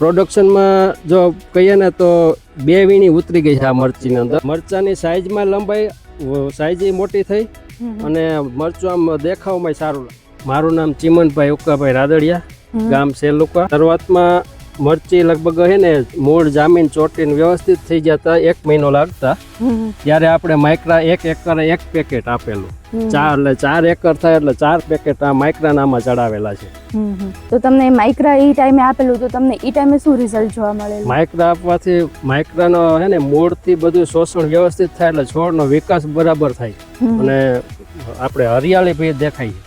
પ્રોડક્શનમાં જો કહીએ ને તો બે વીણી ઉતરી ગઈ છે આ મરચીની અંદર. મરચાની સાઈઝમાં લંબાઈ સાઈઝ મોટી થઈ અને મરચું આમ દેખાવમાં સારું મારું નામ ચિમનભાઈ ઉક્કાભાઈ રાદડિયા ગામ સેલુકા. શરૂઆતમાં મરચી લગભગ હે ને મૂળ જામીન ચોટીને વ્યવસ્થિત થઈ જતા એક મહિનો લાગતા. ત્યારે આપણે માઇક્રા એક એકરે એક પેકેટ આપેલું. ચાર એટલે ચાર એકર થાય એટલે ચાર પેકેટ આ માઇક્રા નામાં ચડાવેલા છે. તો તમને માઇક્રા એ ટાઈમે આપેલું તો તમને ઈ ટાઈમે શું રિઝલ્ટ જોવા મળે માઇક્રા આપવાથી માઇક્રાનો હે ને મૂળથી બધું શોષણ વ્યવસ્થિત થાય એટલે છોડનો વિકાસ બરાબર થાય. અને આપણે હરિયાળી ભી દેખાય.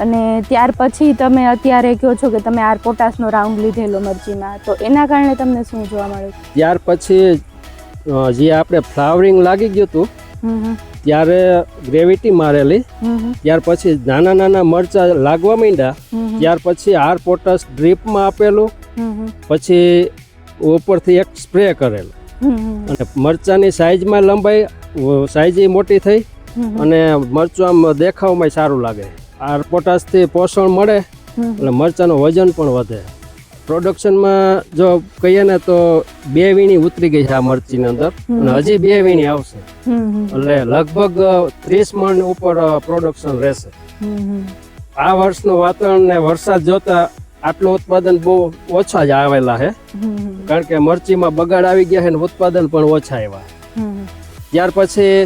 અને ત્યાર પછી તમે અત્યારે કહો છો કે તમે આર પોટાશનો રાઉન્ડ લીધેલો મરચીમાં તો એના કારણે તમને શું જોવા મળ્યું ત્યાર પછી જે આપણે ફ્લાવરિંગ લાગી ગયું હતું ત્યારે ગ્રેવિટી મારેલી. ત્યાર પછી નાના નાના મરચા લાગવા માંડ્યા. ત્યાર પછી આર પોટાશ ડ્રીપમાં આપેલું. પછી ઉપરથી એક સ્પ્રે કરેલું. અને મરચાની સાઈઝમાં લંબાઈ સાઈઝ મોટી થઈ. અને મરચું આમ દેખાવમાં સારું લાગે. આર પોટાશથી પોષણ મળે એટલે મરચાંનું વજન પણ વધે. પ્રોડક્શનમાં જો કહીએ ને તો બે વીણી ઉતરી ગઈ છે આ મરચીની અંદર. અને હજી બે વીણી આવશે. એટલે લગભગ ત્રીસ મણ ઉપર પ્રોડક્શન રહેશે. આ વર્ષનું વાતાવરણ ને વરસાદ જોતા આટલું ઉત્પાદન બહુ ઓછા જ આવેલા છે કારણ કે મરચીમાં બગાડ આવી ગયા છે ને ઉત્પાદન પણ ઓછા આવ્યા. ત્યાર પછી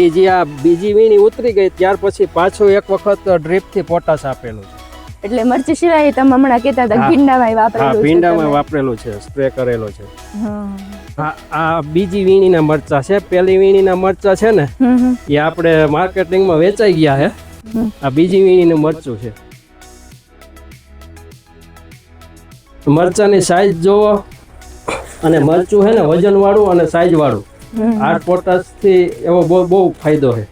એ જે આ બીજી વીણી ઉતરી ગઈ ત્યાર પછી પાછો એક વખત ડ્રીપથી પોટાશ આપેલું છે. એટલે મરચી સિવાય તમે હમણાં કહેતા હતા ભીંડામાં વાપરેલું છે ભીંડામાં વાપરેલું છે સ્પ્રે કરેલો છે. હમ, આ બીજી વીણીના મરચા છે પેલી વીણીના મરચા છે ને એ આપણે માર્કેટિંગમાં વેચાઈ ગયા છે આ બીજી વીણીનું મરચું છે. મરચાની સાઈઝ જોવો અને મરચું છે ને વજન વાળું અને સાઈઝ વાળું. હમ, આઠ પોટાશથી એવો બહુ બહુ ફાયદો છે.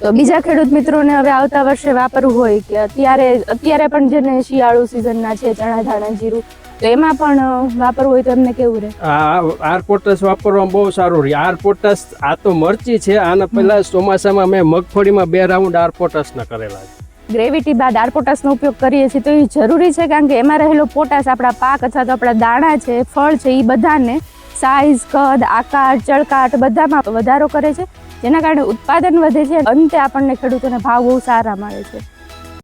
તો બીજા ખેડૂત મિત્રોને હવે આવતા વર્ષે વાપરવું હોય કે અત્યારે અત્યારે પણ જેને શિયાળુ સિઝનના છે ચણા ધાણા જીરું તો એમાં પણ વાપરવું હોય તો એમને કેવું રહે? આ આર પોટાશ વાપરવામાં બહુ સારું રહે. આર પોટાશ આ તો મરચી છે. આના પહેલા ચોમાસામાં મેં મગફળીમાં બે રાઉન્ડ આર પોટાશના કરેલા છે. ગ્રેવિટી બાદ આર પોટાશનો ઉપયોગ કરીએ છીએ તો એ જરૂરી છે કારણ કે એમાં રહેલો પોટાશ આપણા પાક અથવા તો આપણા દાણા છે ફળ છે એ બધાને સાઈઝ કદ, આકાર, ચળકાટ બધામાં વધારો કરે છે. જેના કારણે ઉત્પાદન વધે છે અંતે આપણને ખેડૂતોને ભાવ બહુ સારા મળે છે.